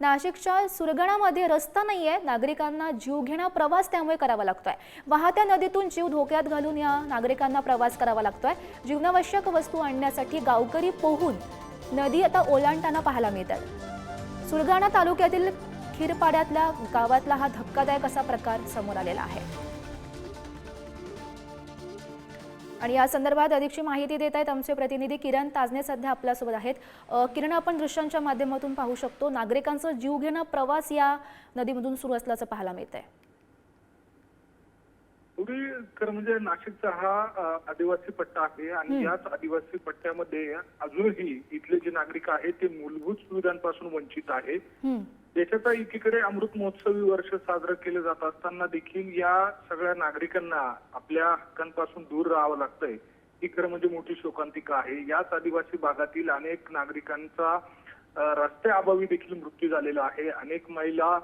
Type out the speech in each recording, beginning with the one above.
नाशिकच्या सुरगणामध्ये रस्ता नाही आहे नागरिकांना जीवघेणा प्रवास त्यामुळे करावा लागतोय. वाहत्या नदीतून जीव धोक्यात घालून या नागरिकांना प्रवास करावा लागतोय. जीवनावश्यक वस्तू आणण्यासाठी गावकरी पोहून नदी आता ओलांडताना पाहायला मिळतात. सुरगाणा तालुक्यातील खीरपाड्यातल्या गावातला हा धक्कादायक असा प्रकार समोर आलेला आहे. आणि या संदर्भात अधिकची माहिती देत आहेत आमचे प्रतिनिधी किरण ताजने सध्या आपल्यासोबत आहेत. किरण आपण दृश्यांच्या माध्यमातून पाहू शकतो नागरिकांचा जीव घेणं प्रवास या नदीमधून सुरू असल्याचं पाहायला मिळत आहे पूर्वी खरं म्हणजे नाशिकचा हा आदिवासी पट्टा आहे आणि याच आदिवासी पट्ट्यामध्ये अजूनही इथले जे नागरिक आहेत ते मूलभूत सुविधांपासून वंचित आहेत. देशाचा एकीकडे अमृत महोत्सवी वर्ष साजरं केलं जात असताना देखील या सगळ्या नागरिकांना आपल्या हक्कांपासून दूर राहावं लागतंय. ही खरं म्हणजे मोठी शोकांतिका आहे. याच आदिवासी भागातील अनेक नागरिकांचा अ, रस्त्याअभावी देखील मृत्यू झालेला आहे. अनेक महिला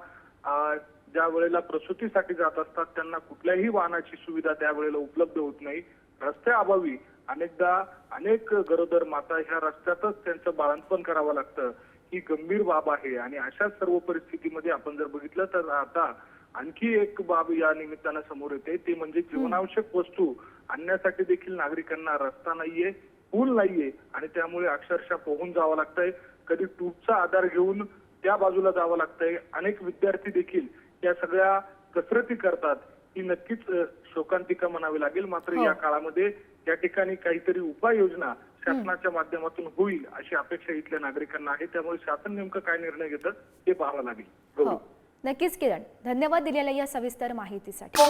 ज्या वेळेला प्रसूतीसाठी जात असतात त्यांना कुठल्याही वाहनाची सुविधा त्यावेळेला उपलब्ध होत नाही. रस्त्याअभावी अनेकदा अनेक गरोदर माता ह्या रस्त्यातच त्यांचं बाळंतपण करावं लागतं. ही गंभीर बाब आहे. आणि अशा सर्व परिस्थितीमध्ये आपण जर बघितलं तर आता आणखी एक बाब या निमित्तानं समोर येते. ते म्हणजे जीवनावश्यक वस्तू आणण्यासाठी देखील नागरिकांना रस्ता नाहीये पूल नाहीये आणि त्यामुळे अक्षरशः पोहून जावं लागतंय. कधी ट्यूबचा आधार घेऊन त्या बाजूला जावं लागतंय. अनेक विद्यार्थी देखील या सगळ्या कसरती करतात. ही नक्कीच शोकांतिका म्हणावी लागेल. मात्र हो. या काळामध्ये या ठिकाणी काहीतरी उपाययोजना शासनाच्या माध्यमातून होईल अशी अपेक्षा इथल्या नागरिकांना आहे. त्यामुळे शासन नेमकं काय निर्णय घेतं ते पाहावं लागेल. हो. नक्कीच किरण. धन्यवाद दिलेल्या या सविस्तर माहितीसाठी.